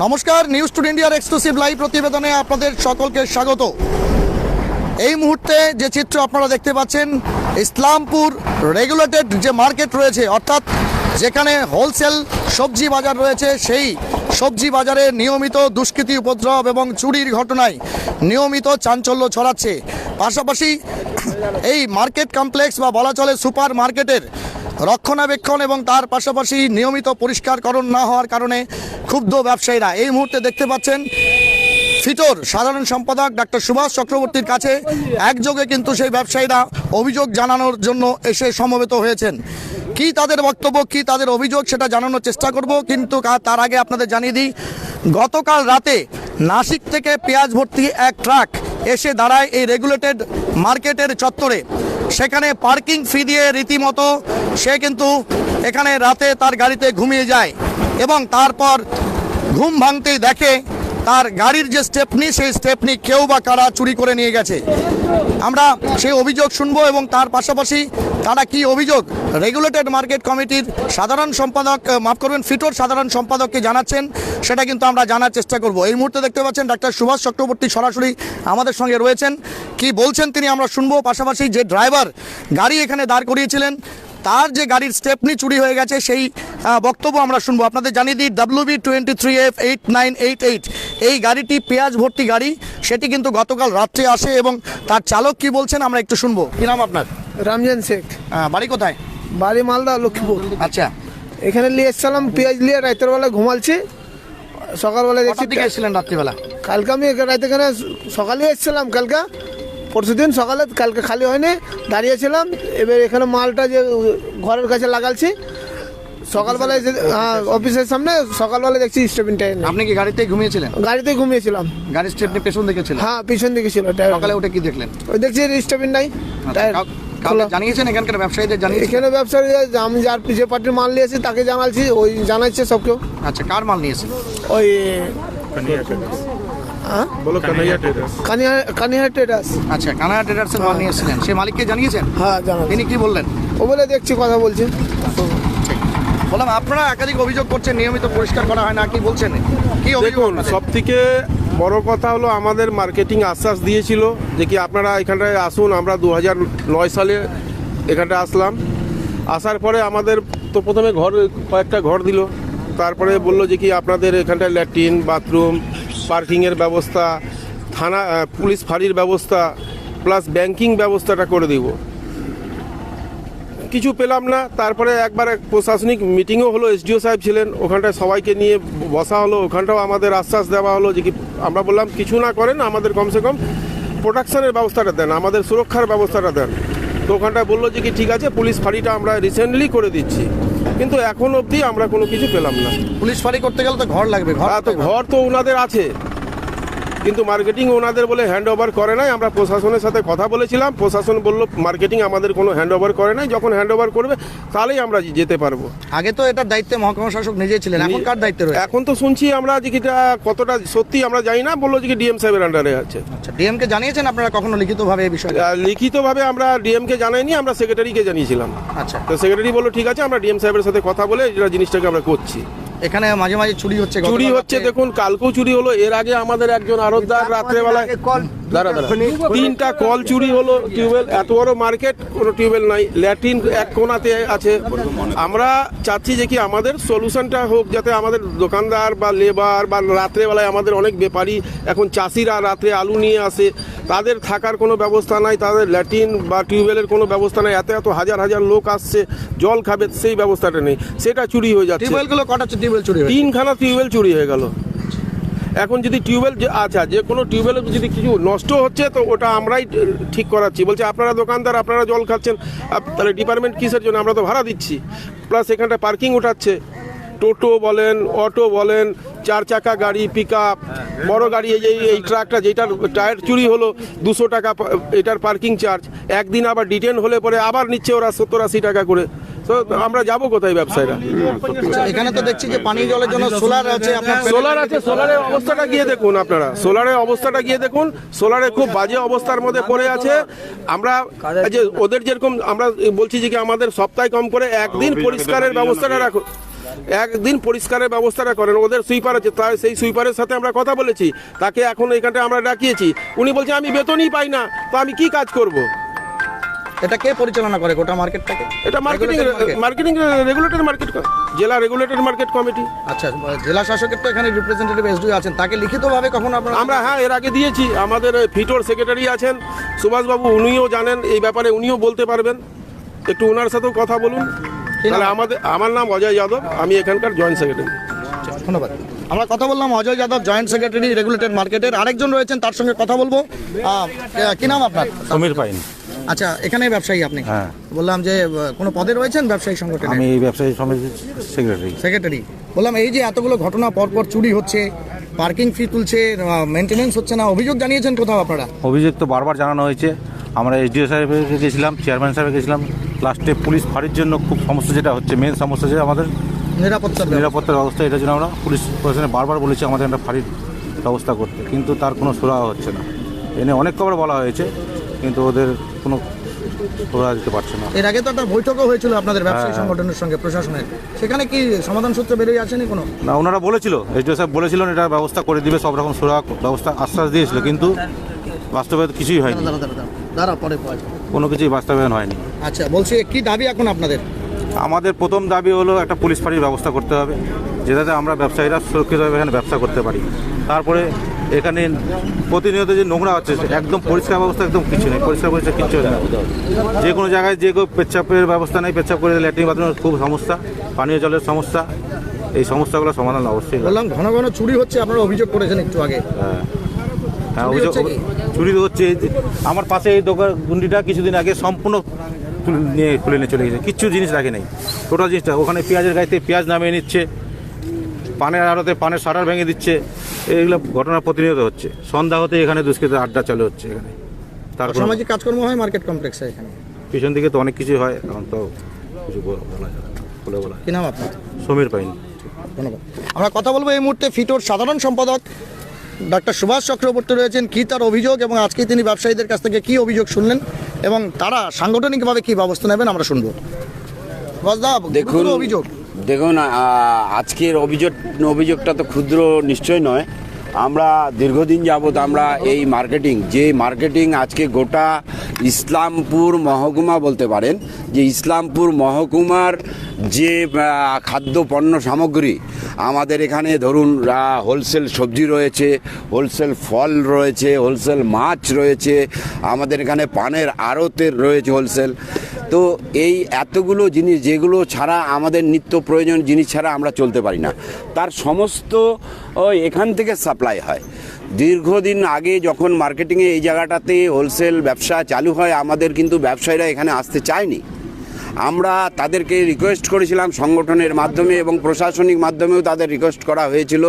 নমস্কার news today ইন্ডিয়ার exclusive live প্রতিবেদনে আপনাদের সকলকে স্বাগত। এই মুহূর্তে যে চিত্র আপনারা দেখতে পাচ্ছেন, ইসলামপুর রেগুলেটেড যে মার্কেট রয়েছে, অর্থাৎ যেখানে হোলসেল সবজি বাজার রয়েছে, সেই সবজি বাজারে নিয়মিত দুষ্কৃতি উপদ্রব এবং চুরির ঘটনায় নিয়মিত চাঞ্চল্য ছড়াচ্ছে। পাশাপাশি এই মার্কেট কমপ্লেক্স বা বলা চলে সুপার মার্কেটের রক্ষণাবেক্ষণ এবং তার পাশাপাশি নিয়মিত পরিষ্কারকরণ না হওয়ার কারণে ক্ষুব্ধ ব্যবসায়ীরা। এই মুহূর্তে দেখতে পাচ্ছেন ফিটোর, সাধারণ সম্পাদক ডাক্তার সুভাষ চক্রবর্তীর কাছে একযোগে কিন্তু সেই ব্যবসায়ীরা অভিযোগ জানানোর জন্য এসে সমবেত হয়েছেন। কি তাদের বক্তব্য, কি তাদের অভিযোগ সেটা জানানোর চেষ্টা করব, কিন্তু তার আগে আপনাদের জানিয়ে দিই, গতকাল রাতে নাসিক থেকে পেঁয়াজ ভর্তি এক ট্রাক এসে দাঁড়ায় এই রেগুলেটেড মার্কেটের চত্বরে। সেখানে পার্কিং ফি দিয়ে রীতিমতো সে কিন্তু এখানে রাতে তার গাড়িতে ঘুমিয়ে যায় এবং তারপর ঘুম ভাঙতেই দেখে তার গাড়ির যে স্টেপনি, সেই স্টেপনি কেউ বা কারা চুরি করে নিয়ে গেছে। আমরা সেই অভিযোগ শুনব এবং তার পাশাপাশি তারা কি অভিযোগ? রেগুলেটেড মার্কেট কমিটির সাধারণ সম্পাদক মাফ করবেন, ফিটোর সাধারণ সম্পাদককে জানাচ্ছেন, সেটা কিন্তু আমরা জানার চেষ্টা করব। এই মুহূর্তে দেখতে পাচ্ছেন ডাক্তার সুভাষ চক্রবর্তী সরাসরি আমাদের সঙ্গে রয়েছেন। কি বলছেন তিনি আমরা শুনব। পাশাপাশি যে ড্রাইভার গাড়ি এখানে দাঁড় করিয়েছিলেন, তার যে গাড়ির স্টেপনি চুরি হয়ে গেছে, সেই বক্তব্য আমরা শুনব। আপনাদের জানিয়ে দিই W B twenty three F eight nine eight eight এই গাড়িটি পেঁয়াজ ভর্তি গাড়ি সেটি কিন্তু গতকাল রাত্রে আসে এবং তার চালক কি বলছেন আমরা একটু শুনব। কি নাম আপনার? রামজান শেখ। বাড়ি কোথায়? বাড়ি মালদা লক্ষ্মীপুর। আচ্ছা। এখানে নিয়ে এসছিলাম পেঁয়াজ নিয়ে রাতের বেলা ঘুমালছি সকালবেলা দেখছি এসেছিলেন রাত্রিবেলা? কালকে আমি রাতে এখানে সকালে এসেছিলাম কালকে। পরশু দিন সকালে কালকে খালি হয়নি দাঁড়িয়েছিলাম। এবার এখানে মালটা যে ঘরের কাছে লাগালছি সকালবেলায় যে হ্যাঁ, অফিসের সামনে। সকালবেলা দেখছি নেই আপনি কি গাড়িতে ঘুমিয়েছিলেন? গাড়িতে ঘুমিয়েছিলাম। গাড়ির স্টেপনি পেছন হ্যাঁ পিছন দিকে ছিল driver। সকালে উঠে কি দেখলেন? ওই দেখছি স্টেপিন নাই আচ্ছা, টায়ার কাউ- কাউকে জানিয়েছেন এখানকার ব্যবসায়ীদের? জানিয়েছেন? এখানে ব্যবসায়ী আমি যার যে পার্টির মাল নিয়েছি তাকে জানালছি ওই জানাচ্ছে সব কেউ আচ্ছা কার মাল নিয়েছেন ওই হ্যাঁ? বলো কানাইয়া ট্রেডার্স আচ্ছা কানাডা ট্রেডার্সের মাল নিয়েছিলেন সে মালিককে জানিয়েছেন? হ্যাঁ জানা তিনি কি বললেন? ও বলে দেখছি কথা বলছে। বললাম আপনারা একাধিক অভিযোগ করছেন নিয়মিত পরিষ্কার করা হয় না কি বলছেন? কি দেখুন? সব থেকে বড় কথা হলো আমাদের মার্কেটিং আশ্বাস দিয়েছিল যে কি আপনারা এখানটায় আসুন আমরা দু নয় সালে এখানটায় আসলাম। আসার পরে আমাদের তো প্রথমে ঘর কয়েকটা ঘর দিল। তারপরে বলল যে কি আপনাদের এখানটায় ল্যাট্রিন বাথরুম পার্কিংয়ের ব্যবস্থা থানা পুলিশ ফাঁড়ির ব্যবস্থা প্লাস ব্যাংকিং ব্যবস্থাটা করে দিব। কিছু পেলাম না। তারপরে একবার এক প্রশাসনিক মিটিংও হলো এসডিও সাহেব ছিলেন ওখানটায় সবাইকে নিয়ে বসা হলো ওখানটাও আমাদের আশ্বাস দেওয়া হলো যে কি আমরা বললাম কিছু না করেন আমাদের কমসে কম প্রোটেকশনের ব্যবস্থাটা দেন আমাদের সুরক্ষার ব্যবস্থাটা দেন। তো ওখানটায় বলল যে কি ঠিক আছে পুলিশ ফাঁড়িটা আমরা রিসেন্টলি করে দিচ্ছি। কিন্তু এখন অবধি আমরা কোনো কিছু পেলাম না। পুলিশ ফাঁড়ি করতে গেলে তো ঘর লাগবে ঘর তো ঘর তো ওনাদের আছে। কিন্তু মার্কেটিং ওনাদের বলে হ্যান্ড ওভার করে নাই। আমরা প্রশাসনের সাথে কথা বলেছিলাম। প্রশাসন বলল মার্কেটিং আমাদের কোনো হ্যান্ড ওভার করে নাই। যখন হ্যান্ড ওভার করবে তাহলেই আমরা যেতে পারব। আগে তো এটার দায়িত্বে মহকুমা শাসক নিজেই ছিলেন। এখন কার দায়িত্বে রয়েছে? এখন তো শুনছি আমরা যে কিটা কতটা সত্যি আমরা জানি না। বলল যে কি ডিএম সাহেবের আন্ডারে আছে। আচ্ছা ডিএম কে জানিয়েছেন আপনারা কখনো লিখিতভাবে এই বিষয়ে লিখিতভাবে আমরা ডিএম কে জানাইনি আমরা সেক্রেটারিকে জানিয়েছিলাম। আচ্ছা। তো সেক্রেটারি বলল ঠিক আছে আমরা ডিএম সাহেবের সাথে কথা বলে এটা জিনিসটাকে আমরা করছি। এখানে মাঝে মাঝে চুরি হচ্ছে চুরি হচ্ছে দেখুন কালকেও চুরি হলো। এর আগে আমাদের একজন আরতদার রাত্রেবেলায় দাঁড়া দাঁড়া। তিনটা কল চুরি হলো টিউবওয়েল এত বড় মার্কেট কোনো টিউবওয়েল নাই। ল্যাট্রিন এক কোনাতে আছে। আমরা চাচ্ছি যে কি আমাদের সলিউশনটা হোক যাতে আমাদের দোকানদার বা লেবার বা রাত্রেবেলায় আমাদের অনেক ব্যাপারী এখন চাষিরা রাত্রে আলু নিয়ে আসে। তাদের থাকার কোনো ব্যবস্থা নাই তাদের ল্যাট্রিন বা টিউবওয়েলের কোনো ব্যবস্থা নাই। এত এত হাজার হাজার লোক আসছে জল খাবে সেই ব্যবস্থাটা নেই। সেটা চুরি হয়ে যাচ্ছে। টিউবওয়েলগুলো কটা টিউবওয়েল চুরি তিনখানা টিউবওয়েল চুরি হয়ে গেল। এখন যদি টিউবওয়েল যে আচ্ছা যে কোনো টিউবওয়েল যদি কিছু নষ্ট হচ্ছে, তো ওটা আমরাই ঠিক করাচ্ছি। বলছে, আপনারা দোকানদার, আপনারা জল খাচ্ছেন তাহলে ডিপার্টমেন্ট কিসের জন্য? আমরা তো ভাড়া দিচ্ছি। প্লাস এখানটা পার্কিং উঠাচ্ছে। টোটো বলেন অটো বলেন, চার চাকা গাড়ি পিক আপ বড়ো গাড়ি, এই এই ট্রাকটা যেটার টায়ার চুরি হলো, দুশো টাকা, এটার পার্কিং চার্জ একদিন আবার ডিটেন হলে পরে আবার নিচ্ছে ওরা সত্তর আশি টাকা করে। তো আমরা যাব কোথায় ব্যবসায়ীরা? এখানে তো দেখছি যে পানীয় জলের জন্য সোলার আছে আপনার সোলার আছে সোলারের অবস্থাটা গিয়ে দেখুন আপনারা। সোলারের অবস্থাটা গিয়ে দেখুন সোলারে খুব বাজে অবস্থার মধ্যে পড়ে আছে। আমরা যে ওদের যেরকম আমরা বলছি যে কি আমাদের সপ্তাহে কম করে একদিন পরিষ্কারের ব্যবস্থাটা রাখুন একদিন পরিষ্কারের ব্যবস্থাটা করেন ওদের সুইপার আছে তাই সেই সুইপারের সাথে আমরা কথা বলেছি। তাকে এখন এখানটা আমরা ডাকিয়েছি। উনি বলছে আমি বেতনই পাই না তো আমি কি কাজ করব? এটা কে পরিচালনা করে গোটা মার্কেটটাকে? এটা মার্কেটিং মার্কেটিং রেগুলেটেড মার্কেট জেলা রেগুলেটেড মার্কেট কমিটি আচ্ছা জেলা শাসকের তো এখানে রিপ্রেজেন্টেটিভ এসডিও আছেন। তাকে লিখিতভাবে কখন আপনারা আমরা হ্যাঁ এর আগে দিয়েছি। আমাদের ফিটোর সেক্রেটারি আছেন। সুভাষবাবু উনিও জানেন। এই ব্যাপারে উনিও বলতে পারবেন। একটু ওনার সাথেও কথা বলুন। তাহলে আমাদের আমার নাম অজয় যাদব। আমি এখানকার জয়েন্ট সেক্রেটারি ধন্যবাদ। আমরা কথা বললাম Ajay Yadav joint secretary regulated মার্কেটের আরেকজন রয়েছেন তার সঙ্গে কথা বলব। কি নাম আপনার? সমীর পাইন। আচ্ছা এখানে ব্যবসায়ী আপনি? হ্যাঁ। বললাম যে কোনো পদে রয়েছেন ব্যবসায়ী সংগঠনে? আমি এই ব্যবসায়ী সমিতির সেক্রেটারি সেক্রেটারি বললাম এই যে এতগুলো ঘটনা পরপর চুরি হচ্ছে পার্কিং ফি তুলছে মেনটেনেন্স হচ্ছে না অভিযোগ জানিয়েছেন কোথাও আপনারা? অভিযোগ তো বারবার জানানো হয়েছে। আমরা এসডিও সাহেবকে গেছিলাম চেয়ারম্যান সাহেবকে গেছিলাম। লাস্টে পুলিশ ফাঁড়ির জন্য খুব সমস্যা যেটা হচ্ছে মেন সমস্যা যে আমাদের ব্যবস্থা। নিরাপত্তার ব্যবস্থা এটার জন্য আমরা পুলিশ প্রশাসনে বারবার বলেছি আমাদের একটা ফাঁড়ির ব্যবস্থা করতে কিন্তু তার কোনো সুরা হচ্ছে না। এনে অনেক খবর বলা হয়েছে। কিন্তু ওদের কোনো সুরা দিতে পারছে না। এর আগে তো একটা বৈঠকও হয়েছিল আপনাদের ব্যবসায়ী হ্যাঁ। সংগঠনের সঙ্গে প্রশাসনের। সেখানে কি সমাধান সূত্র বেরিয়ে আসেনি কোনো? না ওনারা বলেছিল এসডিও সাহেব বলেছিলেন এটা ব্যবস্থা করে দিবে সব রকম সুরা ব্যবস্থা আশ্বাস দিয়েছিল কিন্তু বাস্তবে তো কিছুই হয়নি। দাঁড়া পরে। কোনো কিছুই বাস্তবায়ন হয়নি। আচ্ছা বলছি কি দাবি এখন আপনাদের? আমাদের প্রথম দাবি হলো একটা পুলিশ ফাঁড়ির ব্যবস্থা করতে হবে যেটাতে আমরা ব্যবসায়ীরা সুরক্ষিতভাবে এখানে ব্যবসা করতে পারি। তারপরে এখানে প্রতিনিয়ত যে নোংরা হচ্ছে একদম পরিষ্কার ব্যবস্থা একদম কিছু নেই পরিষ্কার পরিষ্কার কিচ্ছু হয় না যে কোনো জায়গায় যে কেউ পেচ্ছাপের ব্যবস্থা নেই পেচ্ছাপ করে ল্যাট্রিন বাথরুমের খুব সমস্যা পানীয় জলের সমস্যা এই সমস্যাগুলো সমাধান অবশ্যই। বললাম ঘন ঘন চুরি হচ্ছে আপনারা অভিযোগ করেছেন একটু আগে। হ্যাঁ। হ্যাঁ অভিযোগ চুরি হচ্ছে আমার পাশে এই দোকান গুন্ডিটা কিছুদিন আগে সম্পূর্ণ নিয়ে খুলে নিয়ে চলে গেছে কিচ্ছু জিনিস রাখে নেই। টোটাল জিনিসটা ওখানে পেঁয়াজের গাড়িতে পেঁয়াজ নামিয়ে নিচ্ছে পানের আড়তে পানের শাটার ভেঙে দিচ্ছে। এইগুলো ঘটনা প্রতিনিয়ত হচ্ছে। সন্ধ্যা হতে এখানে দুষ্কৃতের আড্ডা চালু হচ্ছে এখানে। তার সামাজিক কাজকর্ম হয় মার্কেট কমপ্লেক্সে এখানে? পিছন দিকে তো অনেক কিছু হয় এখন তো কিছু বলা বলা যায় বলে বলা কি নাম আপনার? সমীর পাইনি। ধন্যবাদ। আমরা কথা বলব এই মুহূর্তে ফিটোর সাধারণ সম্পাদক ডাক্তার সুভাষ চক্রবর্তী রয়েছেন। কি তার অভিযোগ এবং আজকে তিনি ব্যবসায়ীদের কাছ থেকে কি অভিযোগ শুনলেন এবং তারা সাংগঠনিকভাবে কি ব্যবস্থা নেবেন আমরা শুনব। দেখুন অভিযোগ। দেখুন আজকের অভিযোগ, অভিযোগটা তো ক্ষুদ্র নিশ্চয় নয়। আমরা দীর্ঘদিন যাবৎ আমরা এই মার্কেটিং যে মার্কেটিং আজকে গোটা ইসলামপুর মহকুমা বলতে পারেন, যে ইসলামপুর মহকুমার যে খাদ্য পণ্য সামগ্রী, আমাদের এখানে ধরুন হোলসেল সবজি রয়েছে হোলসেল ফল রয়েছে হোলসেল মাছ রয়েছে, আমাদের এখানে পানের আড়তের রয়েছে হোলসেল তো এই এতগুলো জিনিস যেগুলো ছাড়া আমাদের নিত্য প্রয়োজন জিনিস ছাড়া আমরা চলতে পারি না। তার সমস্ত এখান থেকে সাপ্লাই হয়। দীর্ঘদিন আগে যখন মার্কেটিংয়ে এই জায়গাটাতে হোলসেল ব্যবসা চালু হয়, আমাদের কিন্তু ব্যবসায়ীরা এখানে আসতে চায়নি। আমরা তাদেরকে রিকোয়েস্ট করেছিলাম সংগঠনের মাধ্যমে এবং প্রশাসনিক মাধ্যমেও তাদের রিকোয়েস্ট করা হয়েছিল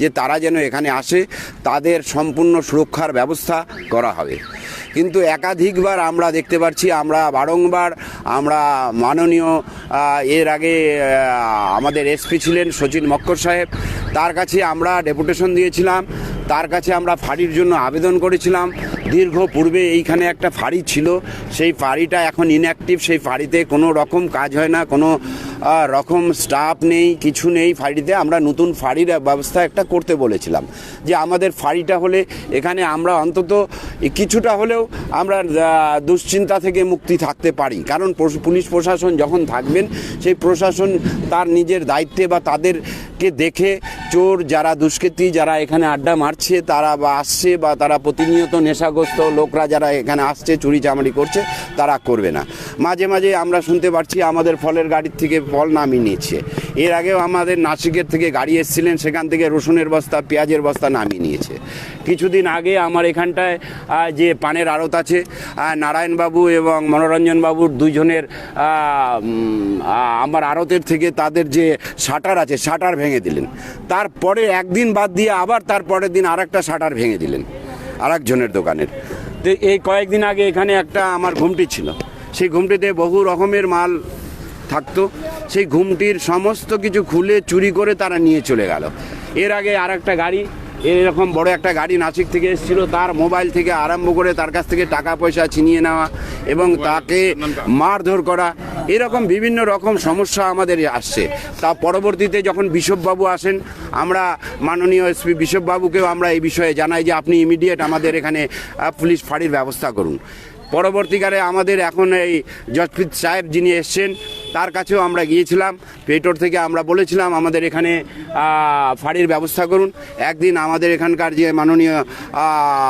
যে তারা যেন এখানে আসে, তাদের সম্পূর্ণ সুরক্ষার ব্যবস্থা করা হবে। কিন্তু একাধিকবার আমরা দেখতে পাচ্ছি আমরা বারংবার, আমরা মাননীয় এর আগে আমাদের এসপি ছিলেন সচিন মক্কর সাহেব। তার কাছে আমরা ডেপুটেশন দিয়েছিলাম, তার কাছে আমরা ফাঁড়ির জন্য আবেদন করেছিলাম। দীর্ঘ পূর্বে এইখানে একটা ফাঁড়ি ছিল। সেই ফাঁড়িটা এখন ইনঅ্যাক্টিভ সেই ফাঁড়িতে কোনো রকম কাজ হয় না, কোনো রকম স্টাফ নেই, কিছু নেই। ফাঁড়িতে আমরা নতুন ফাঁড়ির ব্যবস্থা একটা করতে বলেছিলাম। যে আমাদের ফাঁড়িটা হলে এখানে আমরা অন্তত কিছুটা হলেও আমরা দুশ্চিন্তা থেকে মুক্তি থাকতে পারি। কারণ পুলিশ প্রশাসন যখন থাকবেন, সেই প্রশাসন তার নিজের দায়িত্বে বা তাদেরকে দেখে চোর যারা দুষ্কৃতী যারা এখানে আড্ডা মারছে তারা বা আসছে বা তারা প্রতিনিয়ত নেশাগ্রস্ত লোকরা যারা এখানে আসছে চুরি চামারি করছে তারা করবে না। মাঝে মাঝে আমরা শুনতে পারছি আমাদের ফলের গাড়ির থেকে ফল নামিয়ে নিচ্ছে। এর আগেও আমাদের নাসিকের থেকে গাড়ি এসেছিলেন সেখান থেকে রসুনের বস্তা পেঁয়াজের বস্তা নামিয়ে নিয়েছে। কিছুদিন আগে আমার এখানটায় যে পানের আড়ত আছে নারায়ণবাবু এবং মনোরঞ্জন বাবুর দুইজনের আহ, উম, আহ, আমার আড়তের থেকে তাদের যে শাটার আছে শাটার ভেঙে দিলেন। তারপরে একদিন বাদ দিয়ে আবার তারপরের দিন আর একটা শাটার ভেঙে দিলেন আর একজনের দোকানের। তো এই কয়েকদিন আগে এখানে একটা আমার ঘুমটি ছিল। সেই ঘুমটিতে বহু রকমের মাল থাকতো। সেই ঘুমটির সমস্ত কিছু খুলে চুরি করে তারা নিয়ে চলে গেল। এর আগে আর একটা গাড়ি এরকম বড় একটা গাড়ি নাসিক থেকে এসেছিল তার মোবাইল থেকে আরম্ভ করে তার কাছ থেকে টাকা পয়সা ছিনিয়ে নেওয়া এবং তাকে মারধর করা এরকম বিভিন্ন রকম সমস্যা আমাদের আসছে। তা পরবর্তীতে যখন বিশপবাবু আসেন আমরা মাননীয় এসপি বিশপবাবুকেও আমরা এই বিষয়ে জানাই যে আপনি ইমিডিয়েট আমাদের এখানে পুলিশ ফাঁড়ির ব্যবস্থা করুন। পরবর্তীকালে আমাদের এখন এই জসপ্রীত সাহেব যিনি এসছেন তার কাছেও আমরা গিয়েছিলাম পেটোর থেকে আমরা বলেছিলাম আমাদের এখানে ফাঁড়ির ব্যবস্থা করুন। একদিন আমাদের এখানকার যে মাননীয়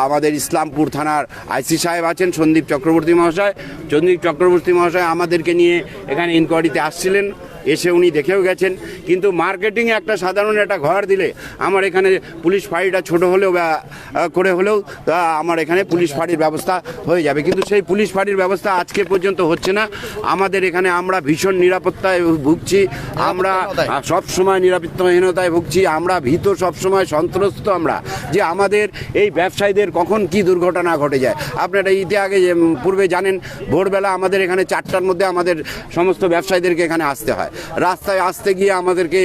আমাদের ইসলামপুর থানার আইসি সাহেব আছেন, সন্দীপ চক্রবর্তী মহাশয়। সন্দীপ চক্রবর্তী মহাশয় আমাদেরকে নিয়ে এখানে ইনকোয়ারিতে আসছিলেন। এসে উনি দেখেও গেছেন। কিন্তু মার্কেটিংয়ে একটা সাধারণ একটা ঘর দিলে আমার এখানে পুলিশ ফাঁড়িটা ছোট হলেও বা করে হলেও আমার এখানে পুলিশ ফাঁড়ির ব্যবস্থা হয়ে যাবে। কিন্তু সেই পুলিশ ফাঁড়ির ব্যবস্থা আজকে পর্যন্ত হচ্ছে না। আমাদের এখানে আমরা ভীষণ নিরাপত্তায় ভুগছি। আমরা। সব সময় নিরাপত্তাহীনতায় ভুগছি। আমরা ভীত সব সময় সন্ত্রস্ত আমরা। যে আমাদের এই ব্যবসায়ীদের কখন কি দুর্ঘটনা ঘটে যায়। আপনারা ইতি আগে পূর্বে জানেন ভোরবেলা আমাদের এখানে চারটার মধ্যে আমাদের সমস্ত ব্যবসায়ীদেরকে এখানে আসতে হয়। রাস্তায় আসতে গিয়ে আমাদেরকে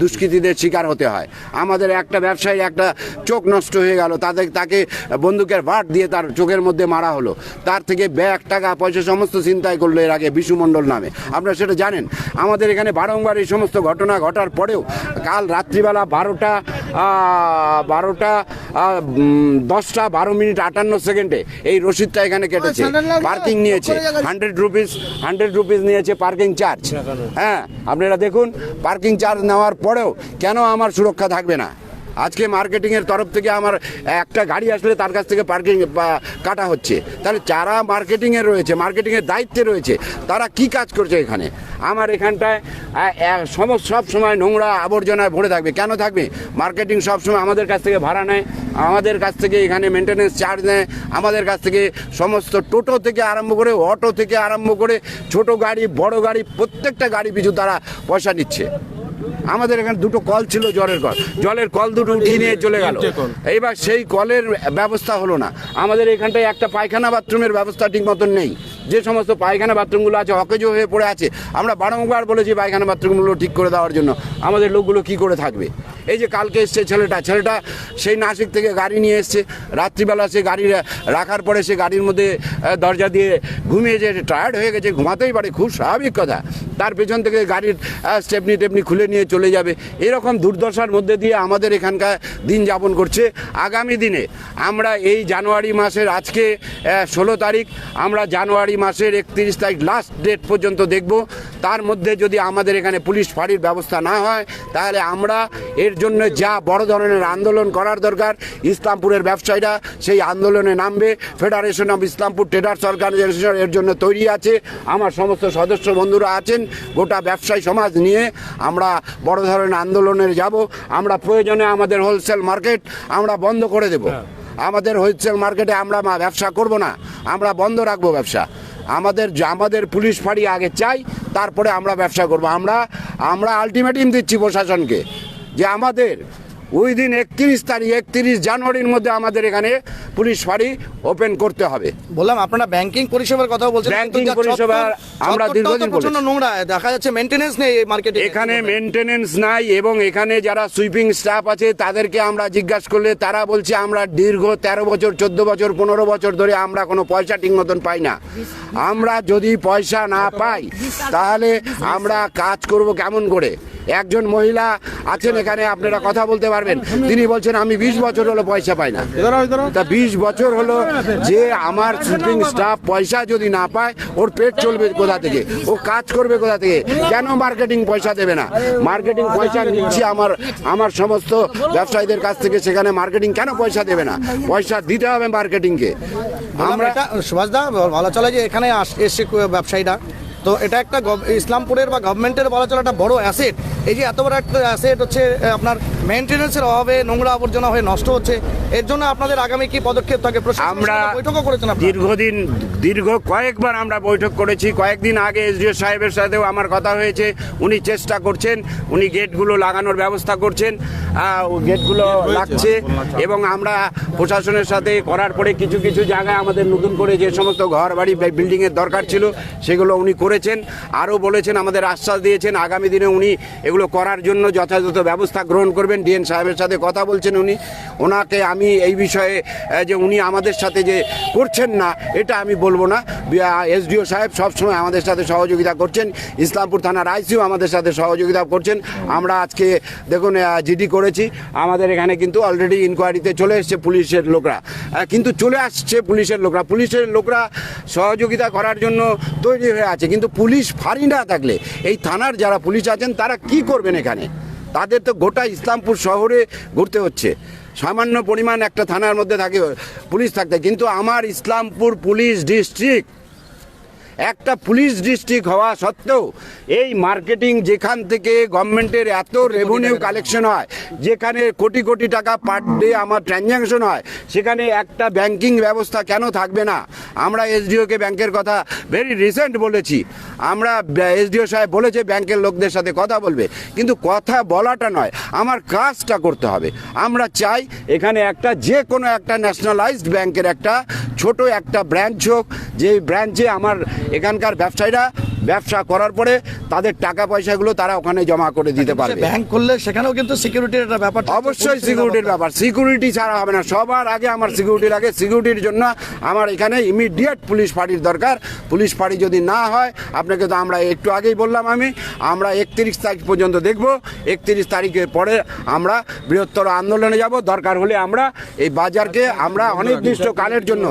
দুষ্কৃতীদের শিকার হতে হয়। আমাদের একটা ব্যবসায়ী একটা চোখ নষ্ট হয়ে গেল, তাদের, তাকে বন্দুকের বাট দিয়ে তার চোখের মধ্যে মারা হলো। তার থেকে ব্যাগ, টাকা, পয়সা, সমস্ত চিন্তায় করল এর আগে বিশুমণ্ডল নামে। আপনারা সেটা জানেন? আমাদের এখানে বারংবার এই সমস্ত ঘটনা ঘটার পরেও কাল রাত্রিবেলা বারোটা বারোটা দশটা বারো মিনিট আটান্ন সেকেন্ডে এই রসিদটা এখানে কেটেছে। পার্কিং নিয়েছে। হান্ড্রেড রুপিস হান্ড্রেড রুপিস নিয়েছে পার্কিং চার্জ হ্যাঁ আপনারা দেখুন পার্কিং চার্জ নেওয়ার পরেও কেন আমার সুরক্ষা থাকবে না? আজকে মার্কেটিংয়ের তরফ থেকে আমার একটা গাড়ি আসলে তার কাছ থেকে পার্কিং কাটা হচ্ছে। তাহলে যারা মার্কেটিংয়ে রয়েছে, মার্কেটিংয়ের দায়িত্বে রয়েছে, তারা কি কাজ করছে এখানে? আমার এখানটায় সব সময় নোংরা আবর্জনায় ভরে থাকবে। কেন থাকবে? মার্কেটিং সব সময় আমাদের কাছ থেকে ভাড়া নেয়, আমাদের কাছ থেকে এখানে মেনটেনেন্স চার্জ নেয়, আমাদের কাছ থেকে সমস্ত টোটো থেকে আরম্ভ করে, অটো থেকে আরম্ভ করে, ছোট গাড়ি, বড় গাড়ি, প্রত্যেকটা গাড়ি পিছু তারা পয়সা নিচ্ছে। আমাদের এখানে দুটো কল ছিল জলের কল। জলের কল দুটো উঠিয়ে নিয়ে চলে গেল। এইবার সেই কলের ব্যবস্থা হলো না। আমাদের এখানটায় একটা পায়খানা বাথরুমের ব্যবস্থা ঠিক মতন নেই। যে সমস্ত পায়খানা বাথরুমগুলো আছে অকেজো হয়ে পড়ে আছে। আমরা বারংবার বলেছি পায়খানা বাথরুমগুলো ঠিক করে দেওয়ার জন্য। আমাদের লোকগুলো কি করে থাকবে? এই যে কালকে এসছে ছেলেটা ছেলেটা সেই নাসিক থেকে গাড়ি নিয়ে এসছে। রাত্রিবেলা সে গাড়ি রাখার পরে সে গাড়ির মধ্যে দরজা দিয়ে ঘুমিয়ে যে টায়ার্ড হয়ে গেছে, ঘুমাতেই পারে, খুব স্বাভাবিক কথা। তার পেছন থেকে গাড়ির স্টেপনি টেপনি খুলে নিয়ে চলে যাবে। এরকম দুর্দশার মধ্যে দিয়ে আমাদের এখানকার দিন যাপন করছে। আগামী দিনে আমরা এই জানুয়ারি মাসের আজকে ষোলো তারিখ, আমরা জানুয়ারি মাসের একত্রিশ তারিখ লাস্ট ডেট পর্যন্ত দেখব। তার মধ্যে যদি আমাদের এখানে পুলিশ ফাঁড়ির ব্যবস্থা না হয়, তাহলে আমরা এর জন্য যা বড় ধরনের আন্দোলন করার দরকার ইসলামপুরের ব্যবসায়ীরা সেই আন্দোলনে নামবে। Federation of Islampur traders organisation এর জন্য তৈরি আছে। আমার সমস্ত সদস্য বন্ধুরা আছেন গোটা ব্যবসায়ী সমাজ নিয়ে আমরা বড় ধরনের আন্দোলনের যাব। আমরা প্রয়োজনে আমাদের হোলসেল মার্কেট আমরা বন্ধ করে দেব। আমাদের হোলসেল মার্কেটে আমরা ব্যবসা করব না। আমরা বন্ধ রাখব ব্যবসা। আমাদের আমাদের পুলিশ ফাঁড়ি আগে চাই তারপরে আমরা ব্যবসা করব। আমরা আমরা আলটিমেটাম দিচ্ছি প্রশাসনকে। যে আমাদের ওই দিন একত্রিশ তারিখ একত্রিশ জানুয়ারির মধ্যে আমাদের এখানে পুলিশ ফাঁড়ি ওপেন করতে হবে। বললাম আপনারা ব্যাংকিং পরিষেবার কথা বলছেন যা পরিষেবা আমরা দীর্ঘদিন প্রচণ্ড বলেছি। নোংরা দেখা যাচ্ছে মেনটেনেন্স নেই এই মার্কেটে এখানে মেনটেনেন্স নাই এবং এখানে যারা সুইপিং স্টাফ আছে তাদেরকে আমরা জিজ্ঞাসা করলে তারা বলছে আমরা দীর্ঘ তেরো বছর চোদ্দ বছর পনেরো বছর ধরে আমরা কোনো পয়সা ঠিক মতন পাই না। আমরা যদি পয়সা না পাই তাহলে আমরা কাজ করব কেমন করে? একজন মহিলা আছেন এখানে আপনারা কথা বলতে পারবেন। তিনি বলছেন আমি বিশ বছর হলো পয়সা পাই না। তা বিশ বছর হলো যে আমার শুটিং স্টাফ পয়সা যদি না পায় ওর পেট চলবে কোথা থেকে? ও কাজ করবে কোথা থেকে? কেন মার্কেটিং পয়সা দেবে না? মার্কেটিং পয়সা নিচ্ছি আমার আমার সমস্ত ব্যবসায়ীদের কাছ থেকে সেখানে মার্কেটিং কেন পয়সা দেবে না? পয়সা দিতে হবে মার্কেটিংকে আমরা সুভাষদা বলা চলে যে এখানে কো- ব্যবসায়ীরা। তো এটা একটা ইসলামপুরের বা গভর্নমেন্টের বলা চলে একটা বড় অ্যাসেট এই যে এত বড় একটা অ্যাসেট হচ্ছে আপনার মেনটেন্যান্সের অভাবে নোংরা আবর্জনা হয়ে নষ্ট হচ্ছে। এর জন্য আপনাদের আগামী কি পদক্ষেপ? থাকে আমরা বৈঠকও করেছেন দীর্ঘদিন দীর্ঘ কয়েকবার আমরা বৈঠক করেছি। কয়েকদিন আগে এসডিও সাহেবের সাথেও আমার কথা হয়েছে। উনি চেষ্টা করছেন উনি গেটগুলো লাগানোর ব্যবস্থা করছেন। গেটগুলো লাগছে এবং আমরা প্রশাসনের সাথে করার পরে কিছু কিছু জায়গায় আমাদের নতুন করে যে সমস্ত ঘর বাড়ি বিল্ডিংয়ের দরকার ছিল সেগুলো উনি করেছেন। আরও বলেছেন আমাদের আশ্বাস দিয়েছেন আগামী দিনে উনি এগুলো করার জন্য যথাযথ ব্যবস্থা গ্রহণ করবেন ডিএন সাহেবের সাথে কথা বলছেন উনি। ওনাকে আমি এই বিষয়ে যে উনি আমাদের সাথে যে করছেন না, এটা আমি বলব না। এসডিও সাহেব সবসময় আমাদের সাথে সহযোগিতা করছেন। ইসলামপুর থানার আইসিও আমাদের সাথে সহযোগিতা করছেন। আমরা আজকে, দেখুন জিডি করেছি। আমাদের এখানে কিন্তু অলরেডি ইনকোয়ারিতে চলে এসছে পুলিশের লোকরা। কিন্তু চলে আসছে পুলিশের লোকরা। পুলিশের লোকরা সহযোগিতা করার জন্য তৈরি হয়ে আছে। কিন্তু পুলিশ ফাঁড়ি না থাকলে, এই থানার যারা পুলিশ আছেন, তারা কি করবেন এখানে? তাদের তো গোটা ইসলামপুর শহরে ঘুরতে হচ্ছে। সামান্য পরিমাণ একটা থানার মধ্যে থাকে, পুলিশ থাকতে কিন্তু আমার ইসলামপুর পুলিশ ডিস্ট্রিক্ট একটা পুলিশ ডিস্ট্রিক্ট হওয়া সত্ত্বেও এই মার্কেটিং যেখান থেকে গভর্নমেন্টের এত রেভিনিউ কালেকশন হয় যেখানে কোটি কোটি টাকা পার ডে আমার ট্রানজ্যাকশন হয় সেখানে একটা ব্যাংকিং ব্যবস্থা কেন থাকবে না? আমরা এসডিওকে ব্যাংকের কথা ভেরি রিসেন্ট বলেছি। আমরা এসডিও সাহেব বলেছে ব্যাংকের লোকদের সাথে কথা বলবে। কিন্তু কথা বলাটা নয় আমার কাজটা করতে হবে। আমরা চাই এখানে একটা যে কোনো একটা ন্যাশনালাইজড ব্যাংকের একটা ছোট একটা ব্রাঞ্চ হোক যে ব্রাঞ্চে আমার এখানকার ব্যবসায়ীরা ব্যবসা করার পরে তাদের টাকা পয়সাগুলো তারা ওখানে জমা করে দিতে পারবে। ব্যাংক করলে সেখানেও কিন্তু সিকিউরিটির একটা ব্যাপার অবশ্যই সিকিউরিটির ব্যাপার সিকিউরিটি ছাড়া হবে না। সবার আগে আমার সিকিউরিটি লাগে। সিকিউরিটির জন্য আমার এখানে ইমিডিয়েট পুলিশ পার্টির দরকার। পুলিশ পার্টি যদি না হয় আপনাকে তো আমরা একটু আগেই বললাম আমি আমরা একত্রিশ তারিখ পর্যন্ত দেখব। একত্রিশ তারিখের পরে আমরা বৃহত্তর আন্দোলনে যাব। দরকার হলে আমরা এই বাজারকে আমরা অনির্দিষ্ট কালের জন্য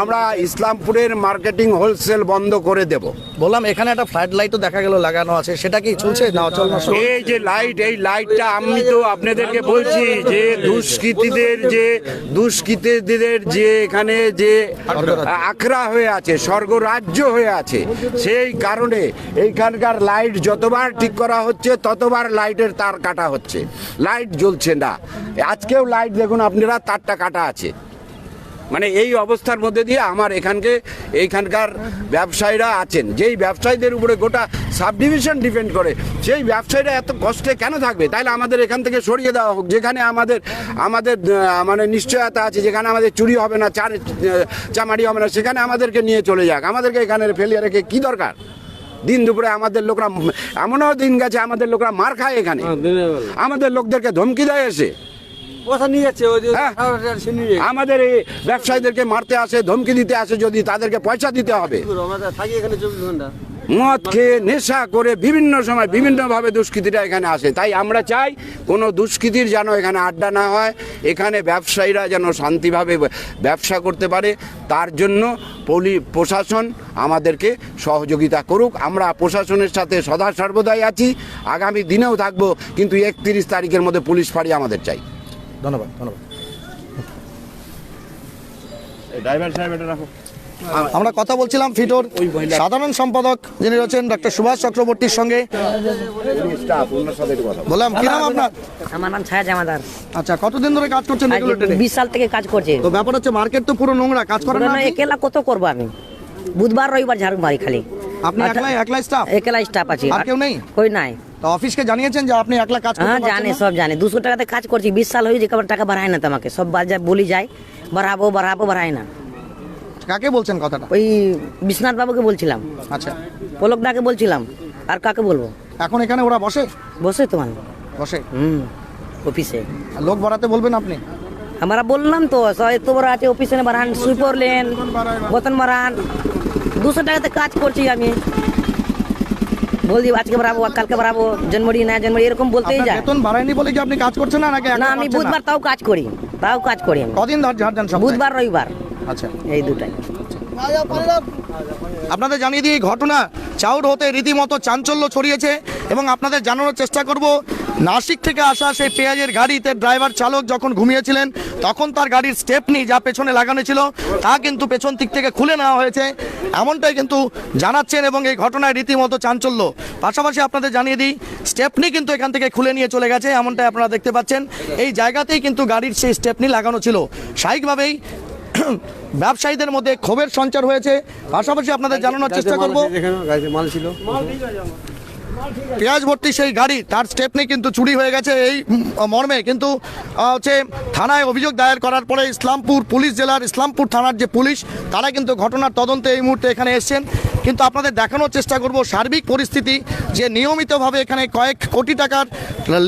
আমরা ইসলামপুরের মার্কেটিং হোলসেল বন্ধ করে দেব। বললাম এখানে একটা ফ্লাড লাইটও দেখা গেল, লাগানো আছে। সেটা কি চলছে না অচল না এই যে লাইট এই লাইটটা আমি তো আপনাদেরকে বলছি যে দুষ্কৃতীদের যে দুষ্কৃতীদের যে এখানে যে আখড়া হয়ে আছে, স্বর্গরাজ্য হয়ে আছে, সেই কারণে এইখানকার লাইট যতবার ঠিক করা হচ্ছে, ততবার লাইটের তার কাটা হচ্ছে। লাইট জ্বলছে না। আজকেও লাইট দেখুন, আপনারা তারটা কাটা আছে। মানে এই অবস্থার মধ্যে দিয়ে আমার এখানকে এইখানকার ব্যবসায়ীরা আছেন। যেই ব্যবসায়ীদের উপরে গোটা সাব ডিভিশন ডিপেন্ড করে সেই ব্যবসায়ীরা এত কষ্টে কেন থাকবে? তাহলে আমাদের এখান থেকে সরিয়ে দেওয়া হোক। যেখানে আমাদের আমাদের মানে নিশ্চয়তা আছে যেখানে আমাদের চুরি হবে না চার চামারি হবে না সেখানে আমাদেরকে নিয়ে চলে যাক। আমাদেরকে এখানে ফেলিয়ে রেখে কী দরকার? দিন দুপুরে আমাদের লোকরা এমনও দিন গেছে আমাদের লোকরা মার খায় এখানে। আমাদের লোকদেরকে ধমকি দেয় এসে। আমাদের এই ব্যবসায়ীদেরকে মারতে আসে ধমকি দিতে আসে যদি তাদেরকে পয়সা দিতে হবে। মদ খেয়ে নেশা করে বিভিন্ন সময় বিভিন্নভাবে দুষ্কৃতীরা এখানে আসে। তাই আমরা চাই কোনো দুষ্কৃতির যেন এখানে আড্ডা না হয় এখানে ব্যবসায়ীরা যেন শান্তিভাবে ব্যবসা করতে পারে। তার জন্য পলি প্রশাসন আমাদেরকে সহযোগিতা করুক। আমরা প্রশাসনের সাথে সদা সর্বদাই আছি। আগামী দিনেও থাকব কিন্তু একত্রিশ তারিখের মধ্যে পুলিশ ফাঁড়ি আমাদের চাই। ধন্যবাদ ধন্যবাদ। ড্রাইভার সাহেব এটা রাখো। আমরা কথা বলছিলাম ফিটোর সাধারণ সম্পাদক যিনি রয়েছেন ডক্টর সুভাষ চক্রবর্তীর সঙ্গে। বললাম কি নাম আপনার? আমার নাম ছায়া জামাদার। আচ্ছা কতদিন ধরে কাজ করছেন বিশ সাল থেকে কাজ করছে। তো ব্যাপার হচ্ছে মার্কেট তো পুরো নোংরা কাজ না? একেলা কত করব আমি? বুধবার রবিবার ঝাড়ু মারি খালি। আপনি একলাই একলাই স্টাফ একলা স্টাফ আছে। আর কেউ নেই? কই নাই। তো অফিসকে জানিয়েছেন যে আপনি একলা কাজ হ্যাঁ জানে সব জানে। দুশো টাকাতে কাজ করছি বিশ সাল হয়ে যে টাকা বাড়ায় না তো আমাকে সব বাজার বলি যায় বাড়াবো বাড়াবো বাড়ায় না। কাকে বলছেন কথাটা? ওই বিশ্বনাথ বাবুকে বলছিলাম। আচ্ছা। পলক দাকে বলছিলাম। আর কাকে বলব? এখন এখানে ওরা বসে? বসে তোমার বসে? হুম অফিসে। লোক বাড়াতে বলবেন আপনি? আমরা বললাম তো এত বড় আছে অফিসে বাড়ান সুইপার লেন বতন বাড়ান। দুশো টাকাতে কাজ করছি আমি। বলছি আজকে বাড়াবো কালকে বাড়াবো জন্মড়ি না জন্মড়ি এরকম বলতেই যায়। বেতন বাড়ায়নি বলে কি আপনি কাজ করছেন না নাকি না আমি বুধবার তাও কাজ করি তাও কাজ করি আমি। কদিন ধর ঝাড় দেন বুধবার রবিবার। আচ্ছা। এই দুটাই। আপনাদের জানিয়ে দিই ঘটনা চাউর হতে রীতিমতো চাঞ্চল্য ছড়িয়েছে এবং আপনাদের জানানোর চেষ্টা করব নাসিক থেকে আসা সেই পেঁয়াজের গাড়িতে ড্রাইভার চালক যখন ঘুমিয়েছিলেন তখন তার গাড়ির স্টেপনি যা পেছনে লাগানো ছিল তা কিন্তু পেছন দিক থেকে খুলে নেওয়া হয়েছে। এমনটাই কিন্তু জানাচ্ছেন এবং এই ঘটনায় রীতিমতো চাঞ্চল্য। পাশাপাশি আপনাদের জানিয়ে দিই স্টেপনি কিন্তু এখান থেকে খুলে নিয়ে চলে গেছে এমনটাই আপনারা দেখতে পাচ্ছেন। এই জায়গাতেই কিন্তু গাড়ির সেই স্টেপনি লাগানো ছিল। স্বাভাবিকভাবেই ব্যবসায়ীদের মধ্যে ক্ষোভের সঞ্চার হয়েছে। পাশাপাশি আপনাদের জানানোর চেষ্টা করব। মাল ছিল। পেঁয়াজ ভর্তি সেই গাড়ি, তার স্টেপনি কিন্তু চুরি হয়ে গেছে এই মর্মে। কিন্তু হচ্ছে থানায় অভিযোগ দায়ের করার পরে ইসলামপুর পুলিশ জেলার ইসলামপুর থানার যে পুলিশ, তারা কিন্তু ঘটনার তদন্তে এই মুহূর্তে এখানে এসছেন। কিন্তু আপনাদের দেখানোর চেষ্টা করব সার্বিক পরিস্থিতি, যে নিয়মিতভাবে এখানে কয়েক কোটি টাকার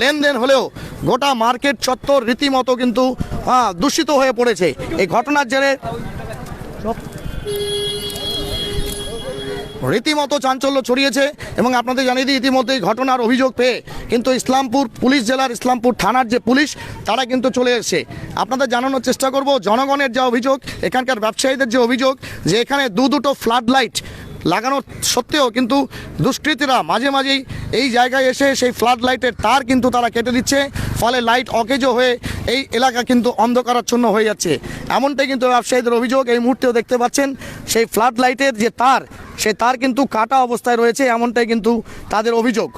লেনদেন হলেও গোটা মার্কেট চত্বর রীতিমতো কিন্তু দূষিত হয়ে পড়েছে। এই ঘটনার জেরে রীতিমতো চাঞ্চল্য ছড়িয়েছে এবং আপনাদের জানিয়ে দিই ইতিমধ্যে ঘটনার অভিযোগ পেয়ে কিন্তু ইসলামপুর পুলিশ জেলার ইসলামপুর থানার যে পুলিশ, তারা কিন্তু চলে এসেছে। আপনাদের জানানোর চেষ্টা করব, জনগণের যা অভিযোগ, এখানকার ব্যবসায়ীদের যে অভিযোগ, যে এখানে দু দুটো ফ্লাড লাইট লাগানোর সত্ত্বেও কিন্তু দুষ্কৃতীরা মাঝে মাঝেই এই জায়গায় এসে সেই ফ্লাড লাইটের তার কিন্তু তারা কেটে দিচ্ছে। ফলে লাইট অকেজো হয়ে এই এলাকা কিন্তু অন্ধকারাচ্ছন্ন হয়ে যাচ্ছে। এমনটাই কিন্তু ব্যবসায়ীদের অভিযোগ, এই মুহূর্তেও দেখতে পাচ্ছেন সেই ফ্লাড লাইটের যে তার, সেই তার কিন্তু কাটা অবস্থায় রয়েছে, এমনটাই কিন্তু তাদের অভিযোগ।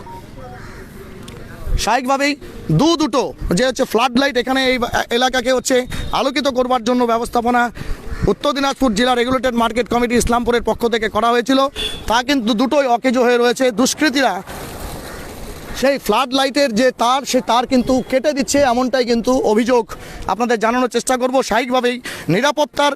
স্বাভাবিকভাবেই দু দুটো যে হচ্ছে ফ্লাড লাইট এখানে এই এলাকাকে হচ্ছে আলোকিত করবার জন্য ব্যবস্থাপনা উত্তর দিনাজপুর জেলা রেগুলেটেড মার্কেট কমিটি ইসলামপুরের পক্ষ থেকে করা হয়েছিল। তা কিন্তু দুটোই অকেজো হয়ে রয়েছে। দুষ্কৃতীরা সেই ফ্লাড লাইটের যে তার, সে তার কিন্তু কেটে দিচ্ছে এমনটাই কিন্তু অভিযোগ। আপনাদের জানানোর চেষ্টা করব স্বাভাবিকভাবেই নিরাপত্তার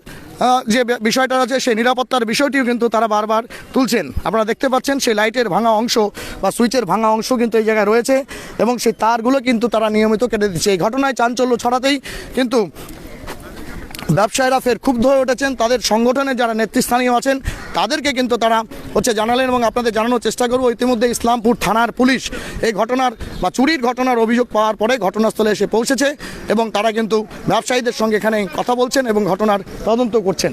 যে বিষয়টা আছে সেই নিরাপত্তার বিষয়টিও কিন্তু তারা বারবার তুলছেন। আপনারা দেখতে পাচ্ছেন সেই লাইটের ভাঙা অংশ বা সুইচের ভাঙা অংশ কিন্তু এই জায়গায় রয়েছে এবং সেই তারগুলো কিন্তু তারা নিয়মিত কেটে দিচ্ছে। এই ঘটনায় চাঞ্চল্য ছড়াতেই কিন্তু ব্যবসায়ীরা ফের ক্ষুব্ধ হয়ে উঠেছেন। তাদের সংগঠনের যারা নেতৃস্থানীয় আছেন, তাদেরকে কিন্তু তারা হচ্ছে জানালেন এবং আপনাদের জানানোর চেষ্টা করব। ইতিমধ্যে ইসলামপুর থানার পুলিশ এই ঘটনার বা চুরির ঘটনার অভিযোগ পাওয়ার পরে ঘটনাস্থলে এসে পৌঁছেছে এবং তারা কিন্তু ব্যবসায়ীদের সঙ্গে এখানে কথা বলছেন এবং ঘটনার তদন্ত করছেন।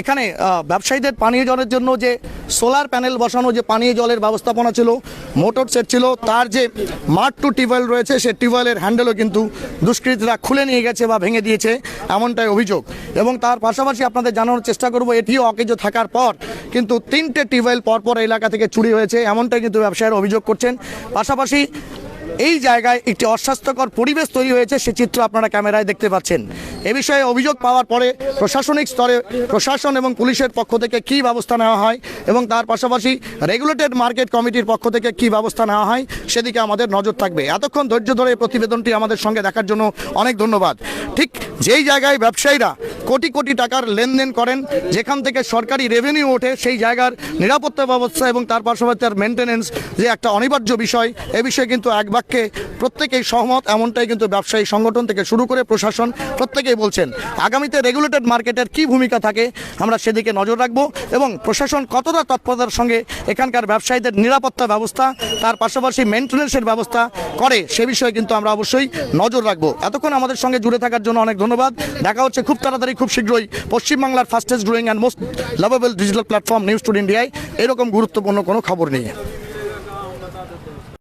এখানে ব্যবসায়ীদের পানীয় জলের জন্য যে সোলার প্যানেল বসানো, যে পানীয় জলের ব্যবস্থাপনা ছিল, মোটর সেট ছিল, তার যে মার্ট টু টিউবওয়েল রয়েছে, সে টিউবওয়েলের হ্যান্ডেলও কিন্তু দুষ্কৃতীরা খুলে নিয়ে গেছে বা ভেঙে দিয়েছে এমনটাই অভিযোগ। এবং তার পাশাপাশি আপনাদের জানানোর চেষ্টা করব, এটিও অকেজো থাকার পর কিন্তু তিনটে টিউবওয়েল পরপর এলাকা থেকে চুরি হয়েছে, এমনটাই কিন্তু ব্যবসায়ীরা অভিযোগ করছেন। পাশাপাশি এই জায়গায় একটি অস্বাস্থ্যকর পরিবেশ তৈরি হয়েছে, সে চিত্র আপনারা ক্যামেরায় দেখতে পাচ্ছেন। এ বিষয়ে অভিযোগ পাওয়ার পরে প্রশাসনিক স্তরে প্রশাসন এবং পুলিশের পক্ষ থেকে কী ব্যবস্থা নেওয়া হয় এবং তার পাশাপাশি রেগুলেটেড মার্কেট কমিটির পক্ষ থেকে কী ব্যবস্থা নেওয়া হয়, সেদিকে আমাদের নজর থাকবে। এতক্ষণ ধৈর্য ধরে প্রতিবেদনটি আমাদের সঙ্গে দেখার জন্য অনেক ধন্যবাদ। ঠিক যেই জায়গায় ব্যবসায়ীরা কোটি কোটি টাকার লেনদেন করেন, যেখান থেকে সরকারি রেভিনিউ ওঠে সেই জায়গার নিরাপত্তা ব্যবস্থা এবং তার পাশাপাশি তার মেনটেনেন্স যে একটা অনিবার্য বিষয়, এ বিষয়ে কিন্তু এক বাক্যে প্রত্যেকেই সহমত, এমনটাই কিন্তু ব্যবসায়ী সংগঠন থেকে শুরু করে প্রশাসন প্রত্যেকেই বলছেন। আগামীতে রেগুলেটেড মার্কেটের কি ভূমিকা থাকে, আমরা সেদিকে নজর রাখব এবং প্রশাসন কতটা তৎপরতার সঙ্গে এখানকার ব্যবসায়ীদের নিরাপত্তা ব্যবস্থা, তার পাশাপাশি মেনটেন্যান্সের ব্যবস্থা করে, সে বিষয়ে কিন্তু আমরা অবশ্যই নজর রাখব। এতক্ষণ আমাদের সঙ্গে জুড়ে থাকার জন্য অনেক ধন্যবাদ। দেখা হচ্ছে খুব তাড়াতাড়ি খুব শীঘ্রই পশ্চিমবাংলার fastest growing and most lovable digital platform news today ইন্ডিয়ায় এরকম গুরুত্বপূর্ণ কোনো খবর নিয়ে